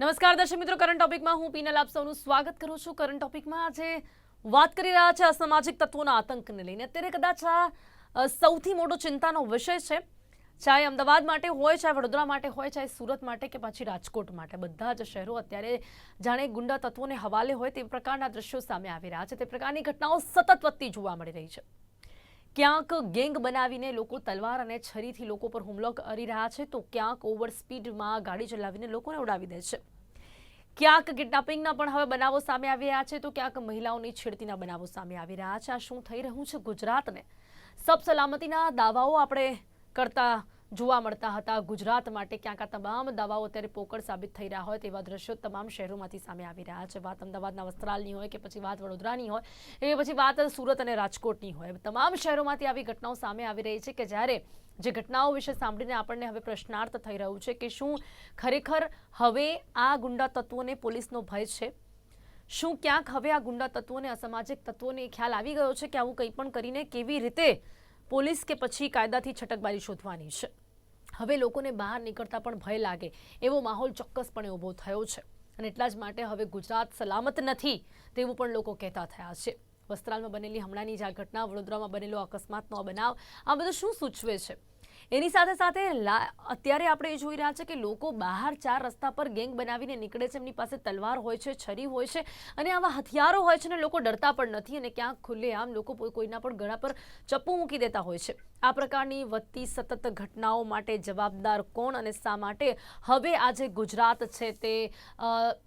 નમસ્કાર દર્શક મિત્રો કરંટ ટોપિકમાં હું પીનલ આપ સૌનું સ્વાગત કરું છું. કરંટ ટોપિકમાં આજે વાત કરી રહ્યા છે અસામાજિક તત્વોના આતંકને લઈને. અત્યારે કદાચ આ સૌથી મોટો ચિંતાનો વિષય છે. ચાહે અમદાવાદ માટે હોય, ચાહે વડોદરા માટે હોય, ચાહે સુરત માટે કે પછી રાજકોટ માટે. બધા જ શહેરો અત્યારે જાણે ગુંડા તત્વોને હવાલે હોય તે પ્રકારના દ્રશ્યો સામે આવી રહ્યા છે. તે પ્રકારની ઘટનાઓ સતત વધતી જોવા મળી રહી છે. ક્યાંક ગેંગ બનાવીને લોકો તલવાર અને છરીથી લોકો પર હુમલો કરી રહ્યા છે, તો ક્યાંક ઓવર સ્પીડમાં ગાડી ચલાવીને લોકોને ઉડાવી દે છે. ક્યાંક કિડનેપિંગના પણ હવે બનાવો સામે આવી રહ્યા છે, તો ક્યાંક મહિલાઓની છેડતીના બનાવો સામે આવી રહ્યા છે. આ શું થઈ રહ્યું છે ગુજરાતને? સબ સલામતીના દાવાઓ આપણે કરતા જોવા મળતા હતા. ગુજરાત માટે ક્યાંક આ તમામ દાવાઓ અત્યારે પોકળ સાબિત થઈ રહ્યા હોય તેવા દ્રશ્યો તમામ શહેરોમાંથી સામે આવી રહ્યા છે. વાત અમદાવાદના વસ્ત્રાલની હોય કે પછી વાત વડોદરાની હોય, એ પછી વાત સુરત અને રાજકોટની હોય. તમામ શહેરોમાંથી આવી ઘટનાઓ સામે આવી રહી છે કે જ્યારે જે ઘટનાઓ વિશે સાંભળીને આપણને હવે પ્રશ્નાર્થ થઈ રહ્યું છે કે શું ખરેખર હવે આ ગુંડા તત્વોને પોલીસનો ભય છે? શું ક્યાંક હવે આ ગુંડા તત્વોને, અસામાજિક તત્વોને ખ્યાલ આવી ગયો છે કે આવું કંઈ પણ કરીને કેવી રીતે પોલીસ કે પછી કાયદાથી છટકબારી શોધવાની છે? હવે લોકોને બહાર નીકળતા પણ ભય લાગે. એવો માહોલ ચોક્કસપણે ઊભો થયો છે. અને એટલા જ માટે હવે ગુજરાત સલામત નથી તેવું પણ લોકો કહેતા થયા છે. વસ્ત્રાલમાં બનેલી હમણાંની જ આ ઘટના વડોદરામાં બનેલો અકસ્માતનો બનાવ, આ બધું શું સૂચવે છે? એની સાથે સાથે અત્યારે આપણે એ જોઈ રહ્યા છે કે લોકો બહાર ચાર રસ્તા પર ગેંગ બનાવીને નીકળે છે. એમની પાસે તલવાર હોય છે, છરી હોય છે અને આવા હથિયારો હોય છે ને લોકો ડરતા પણ નથી અને ક્યાંક ખુલ્લેઆમ લોકો કોઈના પણ ગળા પર ચપ્પુ મૂકી દેતા હોય છે. આ પ્રકારની વધતી સતત ઘટનાઓ માટે જવાબદાર કોણ અને શા માટે? હવે આજે ગુજરાત છે તે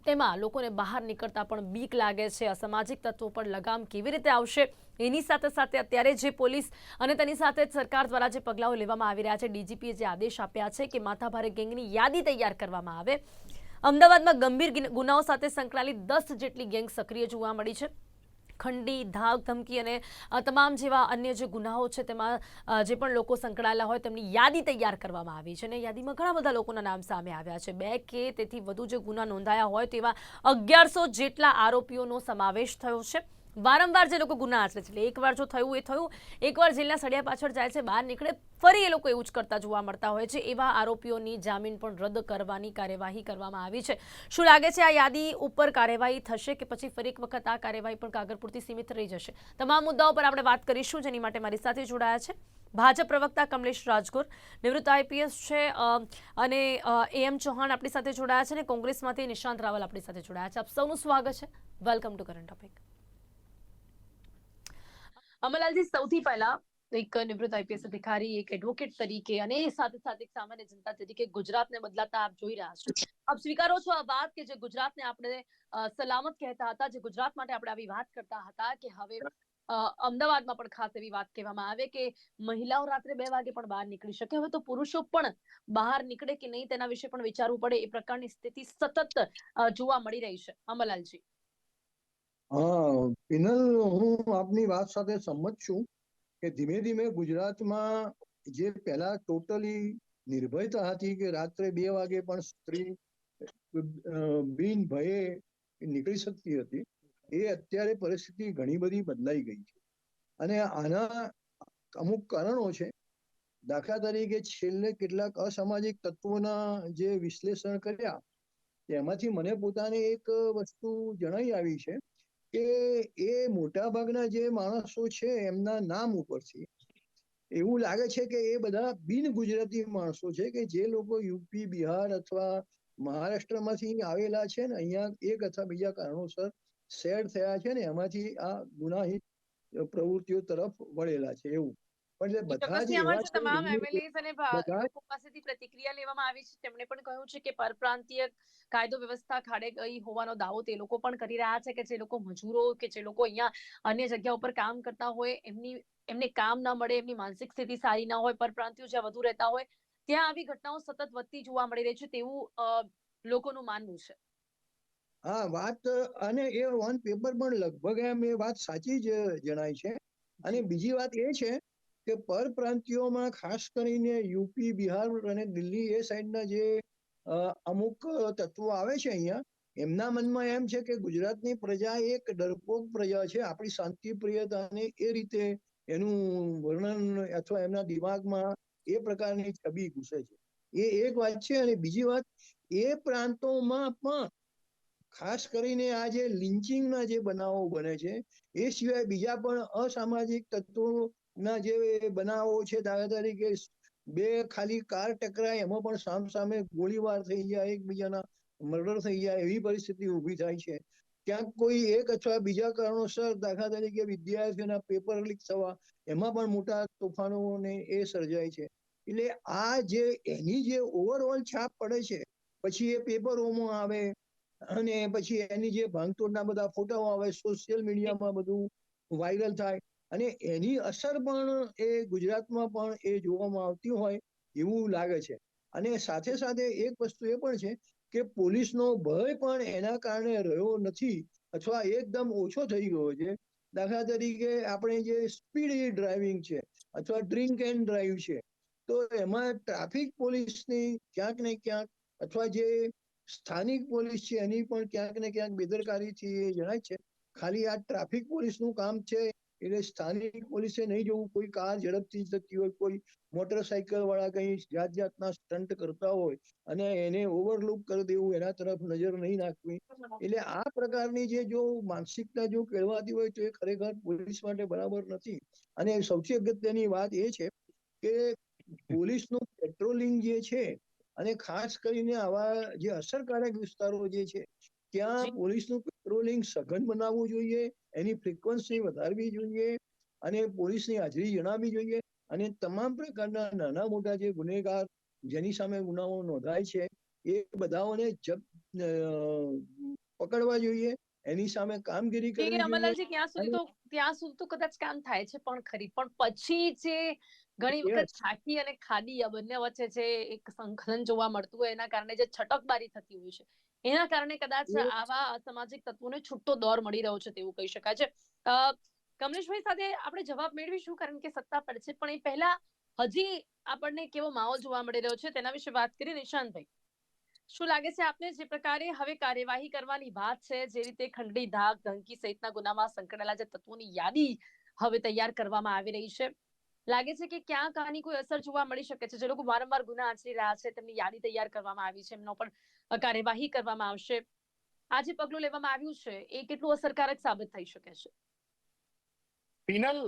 તેમાં લોકોને બહાર નીકળતા પણ બીક લાગે છે. અસામાજિક તત્વો પર લગામ કેવી રીતે આવશે? એની સાથે સાથે અત્યારે જે પોલીસ અને તેની સાથે સરકાર દ્વારા જે પગલાઓ લેવામાં આવી રહ્યા છે, ડીજીપીએ જે આદેશ આપ્યા છે કે માથાભારે ગેંગની યાદી તૈયાર કરવામાં આવે. અમદાવાદમાં ગંભીર ગિન- ગુનાઓ સાથે સંકળાયેલી દસ જેટલી ગેંગ સક્રિય જોવા મળી છે. ખંડી, ધાક, ધમકી અને તમામ જેવા અન્ય જે ગુનાઓ છે તેમાં જે પણ લોકો સંકળાયેલા હોય તેમની યાદી તૈયાર કરવામાં આવી છે અને યાદીમાં ઘણા બધા લોકોના નામ સામે આવ્યા છે. બે કે તેથી વધુ જે ગુના નોંધાયા હોય તેવા અગિયારસો જેટલા આરોપીઓનો સમાવેશ થયો છે. વારંવાર જે લોકો ગુના આચરે છે, એટલે એકવાર જો થયું એ થયું, એકવાર જેલના સળિયા પાછળ જાય છે, બહાર નીકળે, ફરી એ લોકો એવું જ કરતા જોવા મળતા હોય છે. એવા આરોપીઓની જામીન પણ રદ કરવાની કાર્યવાહી કરવામાં આવી છે. શું લાગે છે આ યાદી ઉપર કાર્યવાહી થશે કે પછી ફરી એક વખત આ કાર્યવાહી પણ કાગળ પૂરતી સીમિત રહી જશે? તમામ મુદ્દાઓ પર આપણે વાત કરીશું, જેની માટે મારી સાથે જોડાયા છે ભાજપ પ્રવક્તા કમલેશ રાજગોર, નિવૃત્ત આઈપીએસ છે અને એમ ચૌહાણ આપણી સાથે જોડાયા છે અને કોંગ્રેસમાંથી નિશાંત રાવલ આપણી સાથે જોડાયા છે. આપ સૌનું સ્વાગત છે. વેલકમ ટુ કરંટ ટોપિક અમલાલજી સૌથી પહેલા એક નિવૃત્ત આઈપીએસ અધિકારી, એક એડવોકેટ તરીકે અને સાથે સાથે સામાન્ય જનતા તરીકે ગુજરાતને બદલાતા આપ જોઈ રહ્યા છો. આપ સ્વીકારો છો આ વાત કે જે ગુજરાતને આપણે સલામત કહેતા હતા, જે ગુજરાત માટે આપણે આવી વાત કરતા હતા કે હવે અમદાવાદમાં પણ ખાસ એવી વાત કહેવામાં આવે કે મહિલાઓ રાત્રે બે વાગે પણ બહાર નીકળી શકે. હવે તો પુરુષો પણ બહાર નીકળે કે નહીં તેના વિશે પણ વિચારવું પડે એ પ્રકારની સ્થિતિ સતત જોવા મળી રહી છે. અમલાલજી હા, પિનલ, હું આપની વાત સાથે સંમત છું કે ધીમે ધીમે ગુજરાતમાં જે પહેલા ટોટલી નિર્ભયતા હતી કે રાત્રે બે વાગે પણ સ્ત્રી બિન ભયે નીકળી શકતી હતી, એ અત્યારે પરિસ્થિતિ ઘણી બધી બદલાઈ ગઈ છે. અને આના અમુક કારણો છે. દાખલા તરીકે છેલ્લે કેટલાક અસામાજિક તત્વોના જે વિશ્લેષણ કર્યા, તેમાંથી મને પોતાને એક વસ્તુ જણાઈ આવી છે. કે એ મોટા ભાગના જે માણસો છે એમના નામ ઉપરથી એવું લાગે છે કે એ બધા બિન ગુજરાતી માણસો છે કે જે લોકો યુપી, બિહાર અથવા મહારાષ્ટ્રમાંથી આવેલા છે ને, અહીંયા એક અથવા બીજા કારણોસર સેડ થયા છે ને, એમાંથી આ ગુનાહિત પ્રવૃત્તિઓ તરફ વળેલા છે એવું. પણ બધા તમામ એમએલએસ અને લોકો પાસેથી પ્રતિક્રિયા લેવામાં આવી છે તેમણે પણ કહ્યું છે કે પરપ્રાંતીય કાયદો વ્યવસ્થા ખાડે ગઈ હોવાનો દાવો તે લોકો પણ કરી રહ્યા છે કે જે લોકો મજૂરો કે જે લોકો અહીંયા અન્ય જગ્યા ઉપર કામ કરતા હોય એમની એમને કામ ના મળે એમની માનસિક સ્થિતિ સારી ના હોય પરપ્રાંતિયો જ્યાં વધુ રહેતા હોય ત્યાં આવી ઘટનાઓ સતત વધતી જોવા મળી રહી છે તેવું લોકોનું માનવું છે. હા વાત અને એ ઓન પેપર પણ લગભગ એમ એ વાત સાચી જ જણાય છે. અને બીજી વાત એ છે કે પરપ્રાંતિયોમાં ખાસ કરીને યુપી, બિહાર અને દિલ્હી એ સાઈડના જે અમુક તત્વો આવે છે અહીંયા, એમના મનમાં એમ છે કે ગુજરાતની પ્રજા એક ડરપોક પ્રજા છે. આપણી શાંતિ એ રીતે એનું વર્ણન અથવા એમના દિમાગમાં એ પ્રકારની છબી ઘૂસે છે. એ એક વાત છે અને બીજી વાત, એ પ્રાંતોમાં પણ ખાસ કરીને આ જે લિંચિંગના જે બનાવો બને છે, એ સિવાય બીજા પણ અસામાજિક તત્વોના જે બનાવો છે દાખલા તરીકે બે ખાલી કાર ટકરાય, એમાં પણ સામ સામે ગોળીબાર થઈ જાય, એકબીજાના મર્ડર થઈ જાય, એવી પરિસ્થિતિ ઊભી થાય છે. ક્યાંક કોઈ એક અથવા બીજા કારણોસર દાખલા તરીકે વિદ્યાર્થીઓના પેપર લીક થવા, એમાં પણ મોટા તોફાનો ને એ સર્જાય છે. એટલે આ જે, એની જે ઓવરઓલ છાપ પડે છે, પછી એ પેપરોમાં આવે, અને પછી એની જે ભાંગતોડના બધા ફોટાઓ આવે સોશિયલ મીડિયામાં બધું વાયરલ થાય અને એની અસર પણ એ ગુજરાતમાં પણ એ જોવામાં આવતી હોય એવું લાગે છે. અને સાથે સાથે એક વસ્તુ એ પણ છે કે પોલીસનો ભય પણ એના કારણે રહ્યો નથી અથવા એકદમ ઓછો થઈ ગયો છે. દાખલા તરીકે આપણે જે સ્પીડ ડ્રાઇવિંગ છે અથવા ડ્રિંક એન્ડ ડ્રાઈવ છે, તો એમાં ટ્રાફિક પોલીસની ક્યાંક ને ક્યાંક અથવા જે સ્થાનિક પોલીસ છે એની પણ ક્યાંક ને ક્યાંક બેદરકારીથી એ જણાય છે. ખાલી આ ટ્રાફિક પોલીસનું કામ છે એટલે સ્થાનિક પોલીસે નહીં જવું, કોઈ કાર ઝડપથી જતી હોય, કોઈ મોટરસાયકલ વાળા કઈ જાત જાતના સ્ટન્ટ કરતા હોય અને એને ઓવરલુક કરી દેવું, એના તરફ નજર નહીં નાખવી. એટલે આ પ્રકારની જે જો માનસિકતા જો કેળવાતી હોય, તો એ ખરેખર પોલીસ માટે બરાબર નથી. અને સૌથી અગત્યની વાત એ છે કે પોલીસનું પેટ્રોલિંગ જે છે અને ખાસ કરીને આવા જે અસરકારક વિસ્તારો જે છે ત્યાં પોલીસનું પેટ્રોલિંગ સઘન બનાવવું જોઈએ એની ફ્રિકવન્સી વધારવી જોઈએ અને પોલીસની હાજરી જણાવવી જોઈએ અને તમામ પ્રકારના નાના મોટા જે ગુનેગાર જેની સામે ગુનાઓ નોંધાય છે એ બધાઓને પકડવા જોઈએ એની સામે કામગીરી કરવી અમરલાલજી ત્યાં સુધી તો ત્યાં સુધી તો કદાચ કામ થાય છે પણ ખરી પણ પછી જે ઘણી વખત. છાકી અને ખાડી આ બંને વચ્ચે જે એક સંકલન જોવા મળતું હોય એના કારણે જે છટકબારી થતી હોય છે એના કારણે કદાચ આવા અસામાજિક તત્વોને છૂટતો દોર મળી રહ્યો છે તેવું કહી શકાય છે. કમલેશભાઈ સાથે આપણે જવાબ મેળવીશું કારણ કે સત્તા પર છે પણ એ પહેલા હજી આપણને કેવો માહોલ જોવા મળી રહ્યો છે તેના વિશે વાત કરી નિશાંતભાઈ શું લાગે છે આપને જે પ્રકારે હવે કાર્યવાહી કરવાની વાત છે જે રીતે ખંડણી ધાક ધમકી સહિતના ગુનામાં સંકળાયેલા જે તત્વોની યાદી હવે તૈયાર કરવામાં આવી રહી છે? લાગે છે કે ક્યાં આની કોઈ અસર જોવા મળી શકે છે? જે લોકો વારંવાર ગુના આચરી રહ્યા છે તેમની યાદી તૈયાર કરવામાં આવી છે એમનો પણ કાર્યવાહી કરવામાં આવશે. આ જે પગલું લેવામાં આવ્યું છે એ કેટલું અસરકારક સાબિત થઈ શકે છે? પિનલ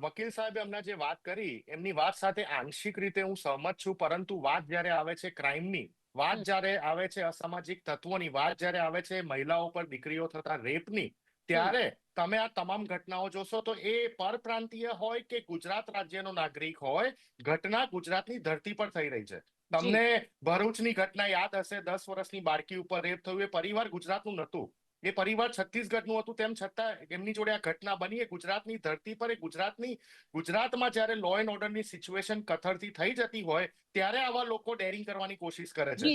વકીલ સાહેબે હમણાં જે વાત કરી એમની વાત સાથે આંશિક રીતે હું સહમત છું પરંતુ વાત જ્યારે આવે છે ક્રાઇમની વાત. જ્યારે આવે છે અસામાજિક તત્વોની વાત જ્યારે આવે છે મહિલાઓ પર દીકરીઓ થતા રેપની ત્યારે તમે આ તમામ ઘટનાઓ જોશો તો એ પરપ્રાંતીય હોય કે ગુજરાત રાજ્યનો નાગરિક હોય ઘટના ગુજરાતની ધરતી પર થઈ રહી છે. તમને ભરૂચની ઘટના યાદ હશે દસ વર્ષની બાળકી ઉપર રેપ થયું એ પરિવાર ગુજરાતનું નહોતું. એ પરિવાર છત્તીસગઢનું હતું તેમ છતાં એમની જોડે આ ઘટના બની. એ ગુજરાતની ધરતી પર એ ગુજરાતની ગુજરાતમાં જ્યારે લો એન્ડ ઓર્ડરની સિચ્યુએશન કથળતી થઈ જતી હોય ત્યારે આવા લોકો ડેરિંગ કરવાની કોશિશ કરે છે.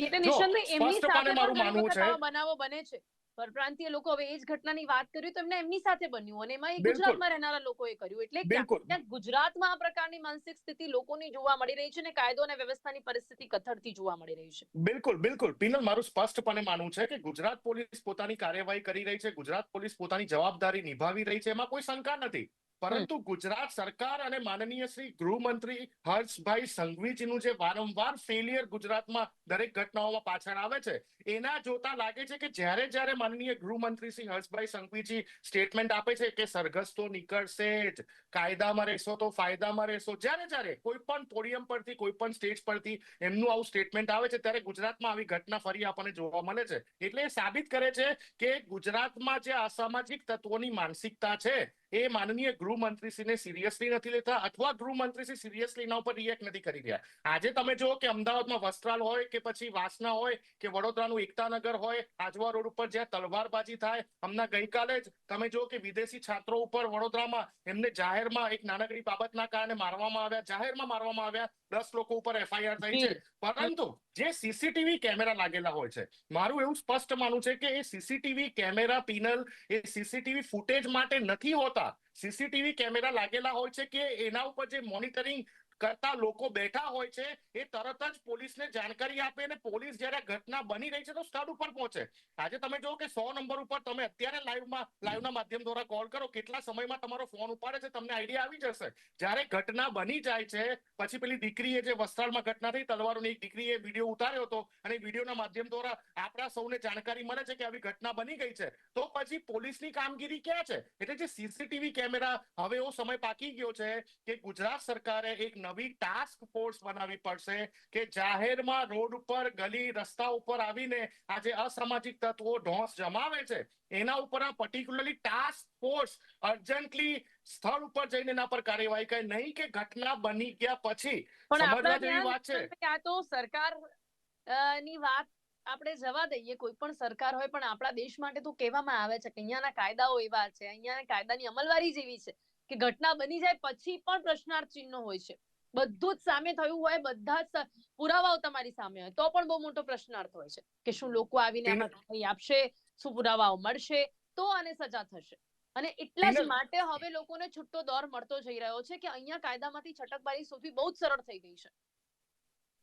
મારું માનવું છે બનાવો બને છે. પરપ્રાંતીય લોકો હવે એ જ ઘટનાની વાત કરી તો એમને એમની સાથે બન્યું અને એમાં એ ગુજરાતમાં રહેનારા લોકોએ કર્યું. એટલે ક્યાંક ક્યાંક ગુજરાતમાં આ પ્રકારની માનસિક સ્થિતિ લોકોની જોવા મળી રહી છે અને કાયદો અને વ્યવસ્થાની પરિસ્થિતિ કથળતી જોવા મળી રહી છે. બિલકુલ બિલકુલ. પિનલ મારું સ્પષ્ટપણે માનવું છે કે ગુજરાત પોલીસ પોતાની કાર્યવાહી કરી રહી છે. ગુજરાત પોલીસ પોતાની જવાબદારી નિભાવી રહી છે. એમાં કોઈ શંકા નથી. પરંતુ ગુજરાત સરકાર અને માનનીય શ્રી ગૃહમંત્રી હર્ષભાઈ સંઘવીજીનું જે વારંવાર ફેલિયર ગુજરાતમાં દરેક ઘટનાઓમાં પાછળ આવે છે, એના જોતા લાગે છે કે જ્યારે જ્યારે માનનીય ગૃહમંત્રી શ્રી હર્ષભાઈ સંઘવીજી સ્ટેટમેન્ટ આપે છે કે સરઘસ તો નીકળશે જ, કાયદામાં રહેશો તો ફાયદામાં રહેશો, જ્યારે જ્યારે કોઈ પણ પોડિયમ પરથી કોઈ પણ સ્ટેજ પરથી એમનું આવું સ્ટેટમેન્ટ આવે છે, ત્યારે ગુજરાતમાં આવી ઘટના ફરી આપણને જોવા મળે છે. એટલે એ સાબિત કરે છે કે ગુજરાતમાં જે અસામાજિક તત્વોની માનસિકતા છે એ માનનીય ગૃહમંત્રીશ્રીને સિરિયસલી નથી લેતા અથવા ગૃહમંત્રીશ્રી સિરિયસલી એના ઉપર રિએક્ટ નથી કરી રહ્યા. આજે તમે જુઓ કે અમદાવાદમાં વસ્ત્રાલ હોય કે પછી વાસના હોય કે વડોદરાનું એકતાનગર હોય, આજવા રોડ ઉપર જ્યાં તલવારબાજી થાય, હમણાં ગઈકાલે જ તમે જુઓ કે વિદેશી છાત્રો ઉપર વડોદરામાં એમને જાહેરમાં એક નાનકડી બાબતના કારણે મારવામાં આવ્યા, જાહેરમાં મારવામાં આવ્યા દસ લોકો ઉપર એફઆઈઆર થઈ છે. પરંતુ જે સીસીટીવી કેમેરા લાગેલા હોય છે મારું એવું સ્પષ્ટ માનવું છે કે એ સીસીટીવી કેમેરા પીનલ એ સીસીટીવી ફૂટેજ માટે નથી હોતા. સીસીટીવી કેમેરા લાગેલા હોય છે કે એના ઉપર જે મોનિટરિંગ કરતા લોકો બેઠા હોય છે, એ તરત જ પોલીસને જાણકારી આપે અને પોલીસ જ્યારે ઘટના બની રહી છે તો સ્થળ ઉપર પહોંચે. આજે તમે જો કે સો નંબર ઉપર તમે અત્યારે લાઈવમાં, લાઈવના માધ્યમ દ્વારા કોલ કરો, કેટલા સમયમાં તમારો ફોન ઉપાડે છે, તમને આઈડિયા આવી જશે. જ્યારે ઘટના બની જાય છે, પછી પેલી દીકરીએ જે વસ્ત્રાલમાં ઘટના થઈ, તલવારોની એક દીકરીએ વીડિયો ઉતાર્યો હતો અને વિડીયોના માધ્યમ દ્વારા આપણા સૌને જાણકારી મળે છે કે આવી ઘટના બની ગઈ છે, તો પછી પોલીસની કામગીરી ક્યાં છે? એટલે જે સીસીટીવી કેમેરા હવે એવો સમય પાકી ગયો છે કે ગુજરાત સરકારે એક નવી ટાસ્ક ફોર્સ બનાવવી પડશે કે જાહેરમાં રોડ ઉપર ગલી રસ્તા ઉપર આવીને આ જે અસામાજિક તત્વો ઢોંસ જમાવે છે. એના ઉપર આ પર્ટિક્યુલરલી ટાસ્ક ફોર્સ અર્જન્ટલી સ્થળ ઉપર જઈને એના પર કાર્યવાહી કરે. નહીં કે ઘટના બની ગયા પછી. સમજવા જેવી વાત છે. આ તો સરકારની વાત આપણે જવા દઈએ. કોઈ પણ સરકાર હોય પણ આપણા દેશ માટે તો કહેવામાં આવે છે કે અહીંયાના કાયદાઓ એવા છે. અહીંયાના કાયદાની અમલવારી જેવી છે કે ઘટના બની જાય પછી પણ પ્રશ્નાર્થ ચિહ્નો હોય છે. બધું જ સામે થયું હોય બધા જ પુરાવાઓ તમારી સામે હોય તો પણ બહુ મોટો પ્રશ્નાર્થ હોય છે કે શું લોકો આવીને આમાં આપશે શું પુરાવાઓ મળશે તો આને સજા થશે અને એટલા જ માટે હવે લોકોને છૂટો દોર મળતો જઈ રહ્યો છે કે અહીંયા કાયદામાંથી છટકબારી શોધવી બહુ જ સરળ થઈ ગઈ છે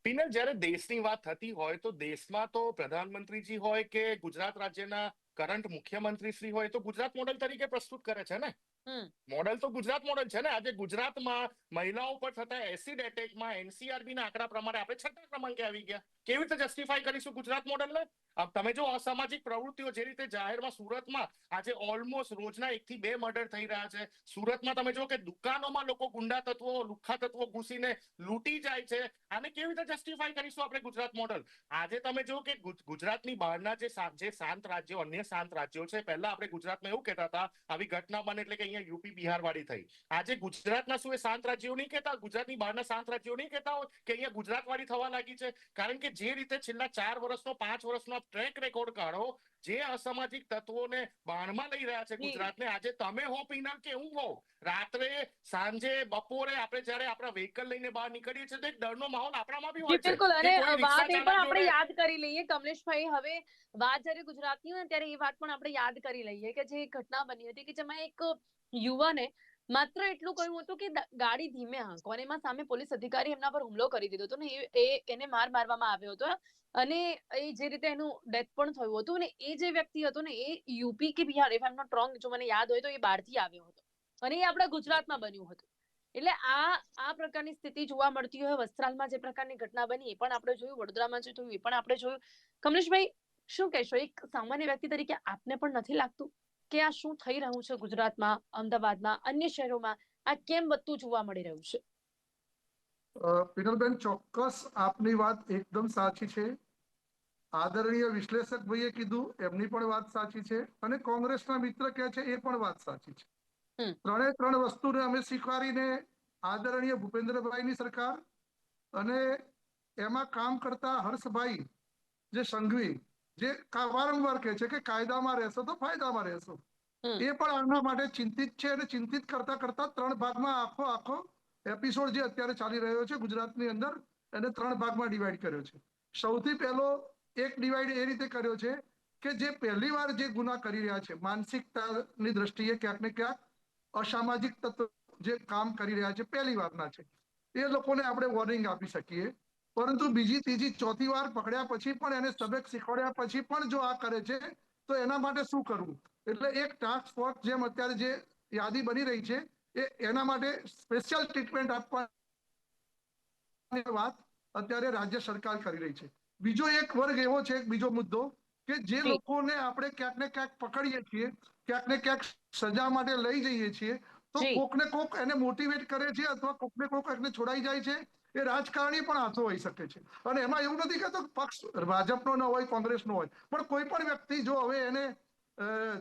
પિનલ જ્યારે દેશની વાત થતી હોય તો દેશમાં તો પ્રધાનમંત્રીજી હોય કે ગુજરાત રાજ્યના કરંટ મુખ્યમંત્રી શ્રી હોય તો ગુજરાત મોડેલ તરીકે પ્રસ્તુત કરે છે ને. મોડેલ તો ગુજરાત મોડેલ છે ને. આજે ગુજરાતમાં મહિલાઓ પર થતા એસિડ એટેકમાં એનસીઆરબી ના આંકડા પ્રમાણે આપણે છઠ્ઠા ક્રમાંકે આવી ગયા. કેવી રીતે જસ્ટિફાઈ કરીશું ગુજરાત મોડલને તમે જો અસામાજિક પ્રવૃત્તિઓ જે રીતે જાહેરમાં સુરતમાં આજે ઓલમોસ્ટ રોજના એક થી બે મર્ડર થઈ રહ્યા છે. સુરતમાં તમે જો કે દુકાનોમાં લોકો ગુંડા તત્વો, લુખ્ખા તત્વો ઘૂસીને લૂંટી જાય છે. આને કેવી રીતે જસ્ટિફાઈ કરીશું આપણે ગુજરાત મોડલ આજે તમે જો કે ગુજરાતની બહારના જે જે શાંત રાજ્યો, અન્ય શાંત રાજ્યો છે, પહેલા આપણે ગુજરાતમાં એવું કહેતા હતા, આવી ઘટના બને એટલે કે અહીંયા યુપી બિહાર વાળી થઈ. આજે ગુજરાતના શું એ શાંત રાજ્યો નહીં કહેતા? ગુજરાતની બહારના શાંત રાજ્યો નહીં કહેતા હોય કે અહીંયા ગુજરાત વાળી થવા લાગી છે? કારણ કે જે રીતે છેલ્લા ચાર વર્ષનો પાંચ વર્ષનો ટ્રેક રેકોર્ડ કાઢો જે અસામાજિક તત્વોને બાણમાં લઈ રહ્યા છે ગુજરાતને આજે તમે હો પીનલ કે હું હો રાત્રે સાંજે બપોરે આપણે જ્યારે આપણા વ્હીકલ લઈને બહાર નીકળીએ છીએ તો એક ડરનો માહોલ આપણામાં બી હોય છે બિલકુલ. અને વાત એ પણ આપણે યાદ કરી લઈએ કમલેશભાઈ હવે વાત જ્યારે ગુજરાતની હોય ને ત્યારે એ વાત પણ આપણે યાદ કરી લઈએ કે જે ઘટના બની હતી કે જેમાં એક યુવાને માત્ર એટલું કહ્યું હતું કે ગાડી ધીમે હાંકો અને એમાં સામે પોલીસ અધિકારી એમના પર હુમલો કરી દીધો હતો ને એ- એને માર મારવામાં આવ્યો હતો અને એ જે રીતે એનું ડેથ પણ થયું હતું અને એ જે વ્યક્તિ હતો ને એ યુપી કે બિહાર ઇફ આઈ એમ જો મને યાદ હોય તો એ બહારથી આવ્યો હતો. અને એ આપણા ગુજરાતમાં બન્યું હતું. એટલે આ આ પ્રકારની સ્થિતિ જોવા મળતી હોય, વસ્ત્રાલમાં જે પ્રકારની ઘટના બની, એ પણ આપણે જોયું, વડોદરામાં જે થયું, એ પણ આપણે જોયું. કમલેશભાઈ, શું કહેશો? એક સામાન્ય વ્યક્તિ તરીકે આપને પણ નથી લાગતું? કે આ શું થઈ રહ્યું છે ગુજરાતમાં અમદાવાદમાં અન્ય શહેરોમાં? આ કેમ વધતું જોવા મળી રહ્યું છે? પિનલબેન ચોક્કસ આપની વાત એકદમ સાચી છે. આદરણીય વિશ્લેષક ભાઈએ કીધું એમની પણ વાત સાચી છે અને કોંગ્રેસના મિત્ર કહે છે એ પણ વાત સાચી છે. ત્રણે ત્રણ વસ્તુને અમે સ્વીકારીને આદરણીય ભૂપેન્દ્રભાઈની સરકાર અને એમાં કામ કરતા હર્ષભાઈ જે સંઘવી જે વારંવાર કહે છે કે કાયદામાં રહેશો તો ફાયદામાં રહેશો. એ પણ આના માટે ચિંતિત છે અને ચિંતિત કરતા કરતા ત્રણ ભાગમાં આખો આખો એપિસોડ જે અત્યારે ચાલી રહ્યો છે ગુજરાતની અંદર એને ત્રણ ભાગમાં ડિવાઈડ કર્યો છે. સૌથી પહેલો એક ડિવાઈડ એ રીતે કર્યો છે કે જે પહેલી વાર જે ગુના કરી રહ્યા છે માનસિકતાની દ્રષ્ટિએ ક્યાંક ને ક્યાંક અસામાજિક તત્વ જે કામ કરી રહ્યા છે પહેલી વારના છે. એ લોકોને આપણે વોર્નિંગ આપી શકીએ પરંતુ બીજી ત્રીજી ચોથી વાર પકડ્યા પછી પણ એને સબક શીખવાડ્યા પછી પણ જો આ કરે છે તો એના માટે શું કરવું? એટલે એક ટાસ્ક ફોર્સ જેમ અત્યારે જે યાદી બની રહી છે એ એના માટે સ્પેશિયલ ટ્રીટમેન્ટ આપવાની વાત અત્યારે રાજ્ય સરકાર કરી રહી છે. બીજો એક વર્ગ એવો છે બીજો મુદ્દો કે જે લોકોને આપણે ક્યાંક ને ક્યાંક પકડીએ છીએ ક્યાંક ને ક્યાંક સજા માટે લઈ જઈએ છીએ તો. કોક ને કોક એને મોટિવેટ કરે છે અથવા કોક ને કોક એને છોડાઈ જાય છે એ રાજકારણી પણ હાથો હોઈ શકે છે. અને એમાં એવું નથી કહેતો પક્ષ ભાજપનો ન હોય કોંગ્રેસનો હોય. પણ કોઈ પણ વ્યક્તિ જો હવે એને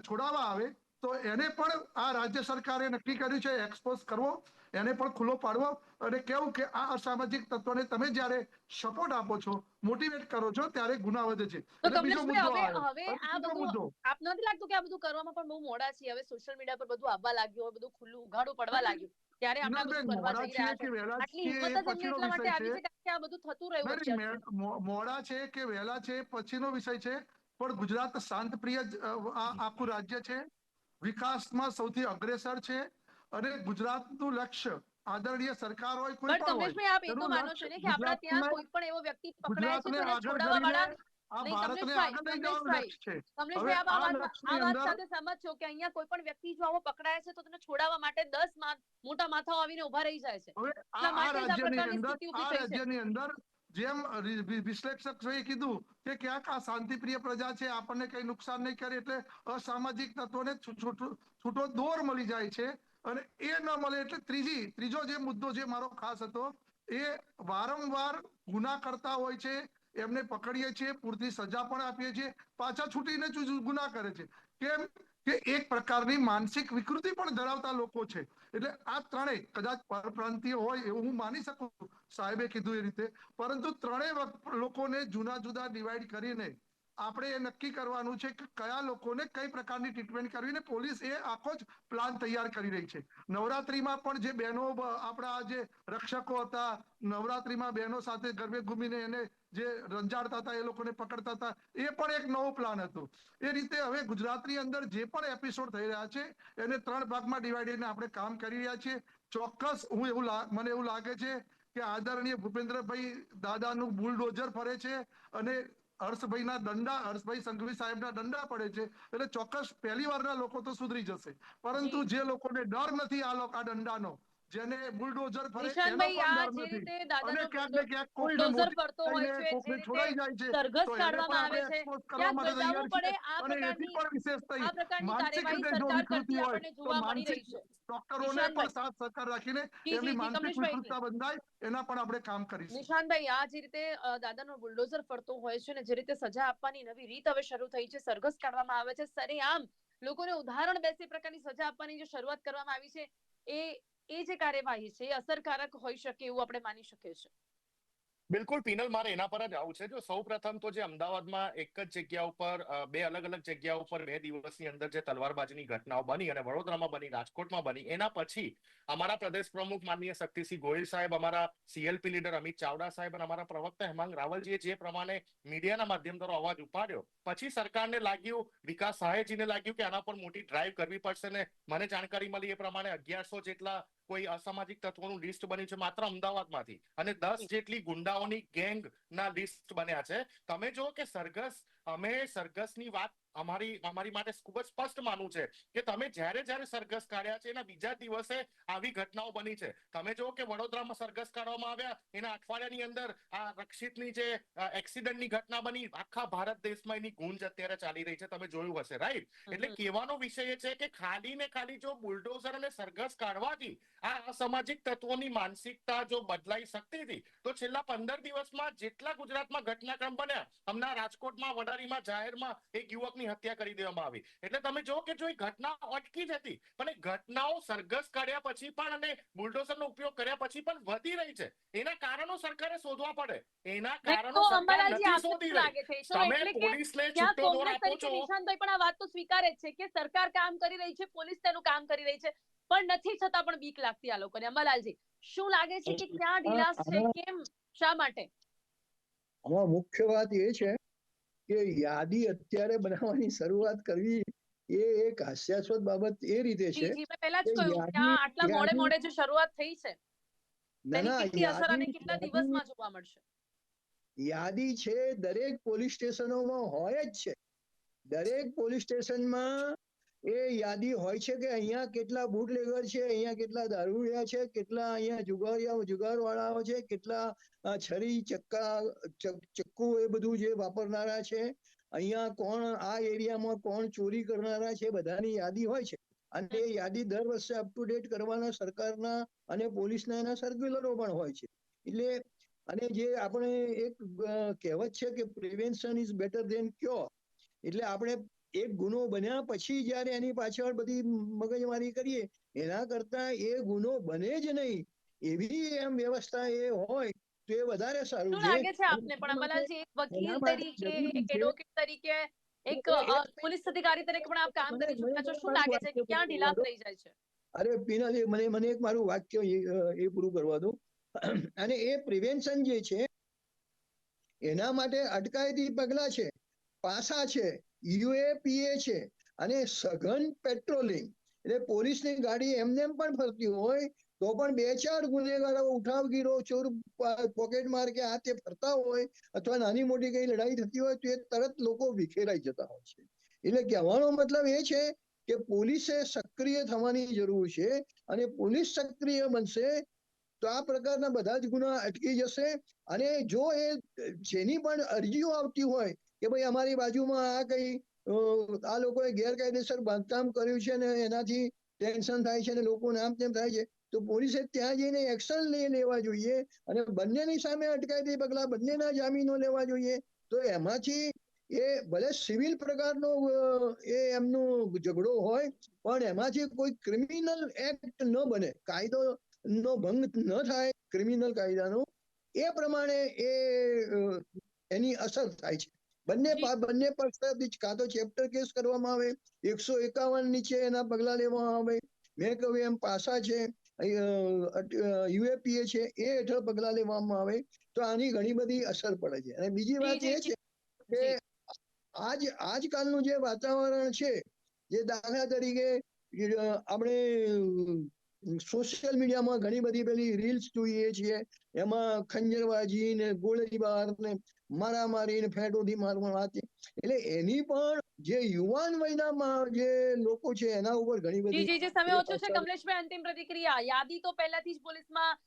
છોડાવવા આવે તો એને પણ આ રાજ્ય સરકારે નક્કી કર્યું છે એક્સપોઝ કરવો એને પણ ખુલ્લો પાડવો અને કેવું કે આ અસામાજિક તત્વોને તમે જ્યારે સપોર્ટ આપો છો મોટિવેટ કરો છો ત્યારે ગુના વધે છે. તો બીજો મુદ્દો હવે આ બધું આપ નથી લાગતું કે આ બધું કરવામાં પણ બહુ મોડા છે હવે સોશિયલ મીડિયા પર બધું આવવા લાગ્યું બધું ખુલ્લું ઉઘાડું પડવા લાગ્યું. ત્યારે મોડા છે કે વહેલા છે પછીનો વિષય છે? પણ ગુજરાત શાંતપ્રિય પ્રિય આ આખું રાજ્ય છે? વિકાસમાં સૌથી અગ્રેસર છે? અને ગુજરાતનું લક્ષ્ય આદરણીય સરકાર હોય કોઈ પણ હોય આપ એ તો માનો છો ને કે આપણા ત્યાં કોઈ પણ એવો વ્યક્તિ પકડાય છે છોડાવવા વાળા આ ભારતને આગળ લઈ જવાનું લક્ષ્ય છે. કમલેશભાઈ આપ આ વાત સાથે સહમત છો કે અહીંયા કોઈ પણ વ્યક્તિ જો આવો પકડાય છે તો તેને છોડાવવા માટે દસ મા- મોટા માથાઓ આવીને ઊભા રહી જાય છે. હવે આ એટલા આ માટે જ આ રાજ્યની અંદર આ રાજ્યની અંદર જેમ રિ- વિ- કીધું કે ક્યાંક આ શાંતિપ્રિય પ્રજા છે આપણને કઈ નુકસાન નહીં કરે એટલે અસામાજિક તત્વોને છૂ- છૂટો છૂટો દોર મળી જાય છે અને એ ન મળે એટલે ત્રીજી ત્રીજો જે મુદ્દો જે મારો ખાસ હતો એ વારંવાર ગુના કરતા હોય છે એમને પકડીએ છીએ, પૂરતી સજા પણ આપીએ છીએ, પાછા છૂટીને ગુના કરે છે. કેમ કે એક પ્રકારની માનસિક વિકૃતિ પણ ધરાવતા લોકો છે. એટલે આ ત્રણેય, કદાચ પરપ્રાંતિય હોય એવું હું માની શકું સાહેબે કીધું એ રીતે. પરંતુ ત્રણેય લોકોને જુદા જુદા ડિવાઈડ કરીને આપણે એ નક્કી કરવાનું છે કે કયા લોકોને કઈ પ્રકારની ટ્રીટમેન્ટ કરવી ને પોલીસ એ આખો જ પ્લાન તૈયાર કરી રહી છે. નવરાત્રીમાં પણ જે બહેનો આપણા જે રક્ષકો હતા, નવરાત્રીમાં બહેનો સાથે ગરબે ઘૂમીને એને જે રંજાડતા હતા, એ લોકોને પકડતા હતા, એ પણ એક નવો પ્લાન હતો. એ રીતે હવે ગુજરાતની અંદર જે પણ એપિસોડ થઈ રહ્યા છે, એને ત્રણ ભાગમાં ડિવાઈડ કરીને આપણે કામ કરી રહ્યા છીએ. ચોક્કસ હું એવું મને એવું લાગે છે કે આદરણીય ભૂપેન્દ્રભાઈ દાદાનું બુલડોઝર ફરે છે અને હર્ષભાઈના દંડા હર્ષભાઈ સંઘવી સાહેબના દંડા પડે છે. એટલે ચોક્કસ પહેલી વારના લોકો તો સુધરી જશે. પરંતુ જે. લોકોને ડર નથી આ લોકો આ દંડાનો જેને બુલડોઝર ફરે એનો આ જે રીતે દાદાનો ક્યાંક બુલડોઝર ફરતો હોય છે જે રીતે સરઘસ કાઢવામાં આવે છે. ક્યાંક બચાવવું પડે આ પ્રકારની પણ વિશેષ થઈ આ પ્રકારની માનસિક કાર્યવાહી સરકાર કરતી આપણને જોવા મળી માનસિક રહી છે. ડોક્ટરોને પણ સાથ સહકાર રાખીને એમની માનસિક વિકૃતતા બંધાય એના પણ આપણે કામ કરીશું. નિશાનભાઈ આ જે રીતે દાદાનો બુલડોઝર ફરતો હોય છે ને જે રીતે સજા આપવાની નવી રીત હવે શરૂ થઈ છે સરઘસ કાઢવામાં આવે છે. સરેઆમ લોકોને ઉદાહરણ બેસે પ્રકારની સજા આપવાની જે શરૂઆત કરવામાં આવી છે એ એ જે કાર્યવાહી છે અસરકારક હોઈ શકે એવું આપણે માની શકીએ છીએ. બિલકુલ, પિનલ, મારે એના પર જ આવું છે. જો સૌ પ્રથમ તો જે અમદાવાદમાં એક જ જગ્યા ઉપર બે અલગ અલગ જગ્યા ઉપર બે દિવસની અંદર જે તલવારબાજીની ઘટનાઓ બની અને વડોદરામાં બની, રાજકોટમાં બની, એના પછી અમારા પ્રદેશ પ્રમુખ માનનીય શક્તિસિંહ ગોહિલ સાહેબ, અમારા સીએલપી લીડર અમિત ચાવડા સાહેબ અને અમારા પ્રવક્તા હેમાંગ રાવલજીએ જે પ્રમાણે મીડિયાના માધ્યમ દ્વારા અવાજ ઉપાડ્યો. પછી સરકારને લાગ્યું, વિકાસ સહાયજીને લાગ્યું કે આના પર મોટી ડ્રાઈવ કરવી પડશે ને મને જાણકારી મળી એ પ્રમાણે અગિયારસો જેટલા કોઈ અસામાજિક તત્વોનું લિસ્ટ બન્યું છે માત્ર અમદાવાદમાંથી. અને દસ જેટલી ગુંડાઓની ગેંગ ના લિસ્ટ બન્યા છે. તમે જો કે સરઘસ અમે સરઘસની વાત અમારી અમારી માટે ખૂબ જ સ્પષ્ટ માનવું છે કે તમે જ્યારે જ્યારે સરઘસ કાઢ્યા છે એના બીજા દિવસે આવી ઘટનાઓ બની છે. તમે જો કે વડોદરામાં સરઘસ કાઢવામાં આવ્યા એના અઠવાડિયાની અંદર આ રક્ષિતની જે એક્સિડન્ટની ઘટના બની આખા ભારત દેશમાં એની ગુંજ અત્યારે ચાલી રહી છે. તમે જોયું હશે રાઈટ? એટલે કહેવાનો વિષય એ છે કે ખાલી ને ખાલી જો બુલડોઝર અને સરઘસ કાઢવાથી આ અસામાજિક તત્વોની માનસિકતા જો બદલાઈ શકતી હતી તો છેલ્લા પંદર દિવસમાં જેટલા ગુજરાતમાં ઘટનાક્રમ બન્યા હમણાં રાજકોટમાં વડારીમાં જાહેરમાં એક યુવકની હત્યા કરી દેવામાં આવી. એટલે તમે જો કે જો એ ઘટના અટકી જ હતી પણ એ ઘટનાઓ સરઘસ કાઢ્યા પછી પણ અને બુલડોઝરનો ઉપયોગ કર્યા પછી પણ વધી રહી છે. એના કારણો સરકારે શોધવા પડે. એના કારણો સરકાર નથી શોધી રહી. લાગે છે તમે પોલીસને છૂટો દોર આપો છો નિશાંતભાઈ પણ આ વાત તો સ્વીકારે છે કે સરકાર કામ કરી રહી છે પોલીસ તેનું કામ કરી રહી છે પણ નથી છતાં પણ બીક લાગતી આ લોકોને. અંબાલાલજી શું લાગે છે કે ક્યાં ઢીલાસ છે કેમ? શા માટે? આમાં મુખ્ય વાત એ છે કે યાદી અત્યારે બનાવવાની શરૂઆત કરવી એ એક હાસ્યાસ્પદ બાબત એ રીતે છે પહેલા જ કહ્યું આટલા મોડે મોડે જે શરૂઆત થઈ છે ના ના કેટલી દિવસમાં જોવા મળશે? યાદી છે દરેક પોલીસ સ્ટેશનોમાં હોય જ છે. દરેક પોલીસ સ્ટેશનમાં એ યાદી હોય છે કે અહીંયા કેટલા બુટલેગર છે, અહીંયા કેટલા દારૂડિયા છે, કેટલા અહીંયા જુગારિયા જુગારવાળાઓ છે, કેટલા છરી, ચક્કા ચક્કુ એ બધું જે વાપરનારા છે, અહીંયા કોણ, આ એરિયામાં કોણ ચોરી કરનારા છે, બધાની યાદી હોય છે. અને એ યાદી દર વર્ષે અપ ટુ ડેટ કરવાના સરકારના અને પોલીસના એના સર્ક્યુલરો પણ હોય છે. એટલે, અને જે આપણે એક કહેવત છે કે prevention is better than cure એટલે આપણે એક ગુનો બન્યા પછી જયારે એની પાછળ બધી મગજમારી કરીએ એના કરતા એ ગુનો બને જ નહીં. એવી એમ વ્યવસ્થા એ હોય તો એ વધારે સારું. લાગે છે આપને? પણ અમલાલજી એક વકીલ તરીકે એક એડવોકેટ તરીકે એક પોલીસ અધિકારી તરીકે પણ આપ કામ કરી ચૂક્યા છો. શું લાગે છે? કે ક્યાં કરવાનો થઈ જાય છે? અરે પીનાજી મને મને એક મારું વાક્ય એ, એ પૂરું કરવા દો. અને એ પ્રિવેન્શન જે છે એના માટે અટકાયતી પગલા છે પાસા છે. યુએપીએ છે અને સઘન પેટ્રોલિંગ. એટલે પોલીસની ગાડી એમને એમ પણ ફરતી હોય તો પણ બે ચાર ગુનેગારો ઉઠાવગીરો, ચોર પોકેટ માર કે આ તે ફરતા હોય અથવા નાની મોટી કઈ લડાઈ થતી હોય તો એ તરત લોકો વિખેરાઈ જતા હોય છે. એટલે કહેવાનો મતલબ એ છે કે પોલીસે સક્રિય થવાની જરૂર છે અને પોલીસ સક્રિય બનશે તો આ પ્રકારના બધા જ ગુના અટકી જશે અને જો એ જેની પણ અરજીઓ આવતી હોય કે ભાઈ અમારી બાજુમાં આ કઈ આ લોકોએ ગેરકાયદેસર બાંધકામ કર્યું છે ને એનાથી ટેન્શન થાય છે ને લોકોને આમ તેમ થાય છે, તો પોલીસે ત્યાં જઈને એક્શન લઈ લેવા જોઈએ અને બંનેની સામે અટકાયતી પગલા બંનેના જામીનો લેવા જોઈએ. તો એમાંથી એ ભલે સિવિલ પ્રકારનો એ એમનો ઝઘડો હોય, પણ એમાંથી કોઈ ક્રિમિનલ એક્ટ ન બને, કાયદો નો ભંગ ન થાય ક્રિમિનલ કાયદાનો, એ પ્રમાણે એ એની અસર થાય છે. બંને બંને પક્ષ કાં તો ચેપ્ટર કેસ કરવામાં આવે એકસો એકાવન નીચે એના પગલા લેવામાં આવે મેં કહ્યું એમ પાસા છે યુએપીએ છે એ હેઠળ પગલા લેવામાં આવે તો આની ઘણી બધી અસર પડે છે. અને બીજી વાત એ છે કે આજ આજકાલનું જે વાતાવરણ છે જે દાખલા તરીકે આપણે સોશિયલ મીડિયામાં ઘણી બધી પેલી રીલ્સ જોઈએ છીએ. એમાં ખંજરબાજી ને ગોળીબાર ને મારામારી ને ફેટોથી મારવા વાત એટલે એની પણ જે યુવાન વયના જે લોકો છે એના ઉપર ઘણી બધી જી જી સમય ઓછો છે કમલેશભાઈ અંતિમ પ્રતિક્રિયા. યાદી તો પહેલાથી જ પોલીસમાં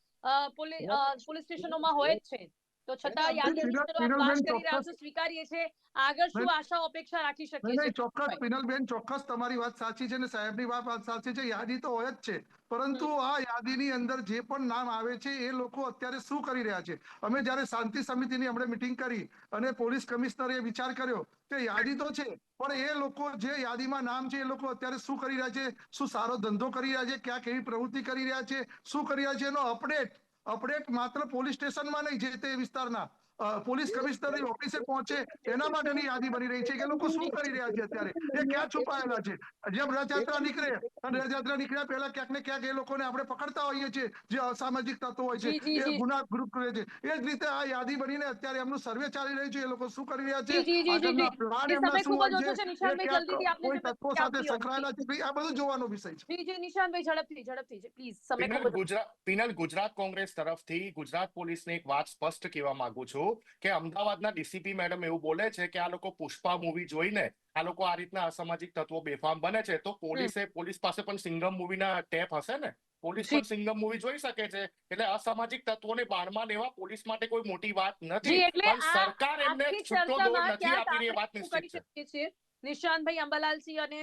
પોલીસ સ્ટેશનોમાં હોય જ છે. તો છતાં યાદી કરી સ્વીકારીએ છે આગળ શું આશા અપેક્ષા રાખી શકીએ છીએ? ચોક્કસ પિનલબેન ચોક્કસ તમારી વાત સાચી છે ને સાહેબની વાત વાત સાચી છે. યાદી તો હોય જ છે. પરંતુ આ યાદીની અંદર જે પણ નામ આવે છે એ લોકો અત્યારે શું કરી રહ્યા છે? અમે જ્યારે શાંતિ સમિતિની અમને મિટિંગ કરી અને પોલીસ કમિશનરે વિચાર કર્યો કે યાદી તો છે પણ એ લોકો જે યાદીમાં નામ છે એ લોકો અત્યારે શું કરી રહ્યા છે? શું સારો ધંધો કરી રહ્યા છે? ક્યાં કેવી પ્રવૃત્તિ કરી રહ્યા છે? શું કરી રહ્યા છે? એનો અપડેટ અપડેટ માત્ર પોલીસ સ્ટેશનમાં નહીં જે તે વિસ્તારના પોલીસ કમિશનરની ઓફિસે પહોંચે એના માટેની યાદી બની રહી છે કે લોકો શું કરી રહ્યા છે અત્યારે? એ ક્યાં છુપાયેલા છે? જેમ રથયાત્રા નીકળે અને રથયાત્રા નીકળ્યા પહેલા ક્યાંક ને ક્યાંક એ લોકોને આપણે પકડતા હોઈએ છીએ જે અસામાજિક તત્વો હોય છે એ ગુના ગ્રુપ કરે છે. એ જ રીતે આ યાદી બનીને અત્યારે એમનું સર્વે ચાલી રહ્યું છે એ લોકો શું કરી રહ્યા છે? આગળના પ્લાન એમના શું હોય કોઈ તત્વો સાથે સંકળાયેલા છે? આ બધું જોવાનો વિષય છે. જી જી નિશાંતભાઈ ઝડપથી ઝડપથી પ્લીઝ સમય પિનલ ખૂબ જ ગુજરાત પિનલ ગુજરાત કોંગ્રેસ તરફથી ગુજરાત પોલીસને એક વાત સ્પષ્ટ કહેવા માંગુ છું. કે અમદાવાદના ડીસીપી મેડમ એવું બોલે છે કે આ લોકો પુષ્પા મૂવી જોઈને આ લોકો આ રીતના અસામાજિક તત્વો બેફામ બને છે. તો પોલીસે પોલીસ પાસે પણ સિંગમ મૂવીના ટેપ હશે ને? પોલીસ પણ સિંગમ મૂવી જોઈ શકે છે. એટલે અસામાજિક તત્વોને બાણમાં લેવા પોલીસ માટે કોઈ મોટી વાત નથી. પણ સરકાર એમને છૂટો દોર નથી આપીને એ વાત નિશ્ચિત છે? નિશાંતભાઈ અંબાલાલસિંહ અને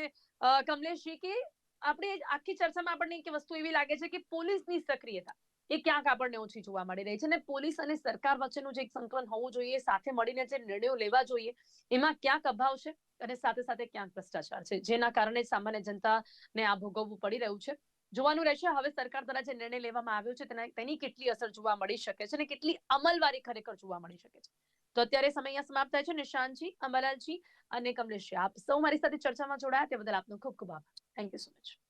કમલેશજી કે આપણે આખી ચર્ચામાં આપણને એક વસ્તુ એવી લાગે છે કે પોલીસની સક્રિયતા. એ ક્યાંક આપણને ઓછી જોવા મળી રહી છે અને પોલીસ અને સરકાર વચ્ચેનું જે એક સંકલન હોવું જોઈએ સાથે મળીને જે નિર્ણયો લેવા જોઈએ, એમાં ક્યાંક અભાવ છે અને સાથે સાથે ક્યાંક ભ્રષ્ટાચાર છે, જેના કારણે સામાન્ય જનતાને આ ભોગવવું પડી રહ્યું છે. જોવાનું રહેશે, હવે સરકાર દ્વારા જે નિર્ણય લેવામાં આવ્યો છે, તેના, તેની કેટલી અસર જોવા મળી શકે છે અને કેટલી અમલવારી ખરેખર જોવા મળી શકે છે. તો અત્યારે સમય અહીંયા સમાપ્ત થાય છે. નિશાંતજી, અંબાલાલજી અને કમલેશજી, આપ સૌ મારી સાથે ચર્ચામાં જોડાયા, તે બદલ આપનો ખૂબ ખૂબ આભાર. થેન્ક યુ સો મચ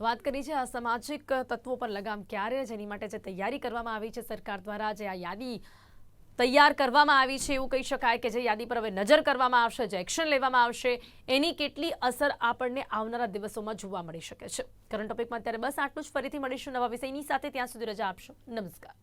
વાત કરી છે અસામાજિક તત્વો પર લગામ ક્યારે જેની માટે જે તૈયારી કરવામાં આવી છે સરકાર દ્વારા, જે આ યાદી તૈયાર કરવામાં આવી છે એવું કહી શકાય કે જે યાદી પર હવે નજર કરવામાં આવશે, જે એક્શન લેવામાં આવશે, એની કેટલી અસર આપણને આવનારા દિવસોમાં જોવા મળી શકે છે. કરંટ ટોપિકમાં અત્યારે બસ આટલું જ. ફરીથી મળીશું નવા વિષયની સાથે. ત્યાં સુધી રજા આપશો. નમસ્કાર.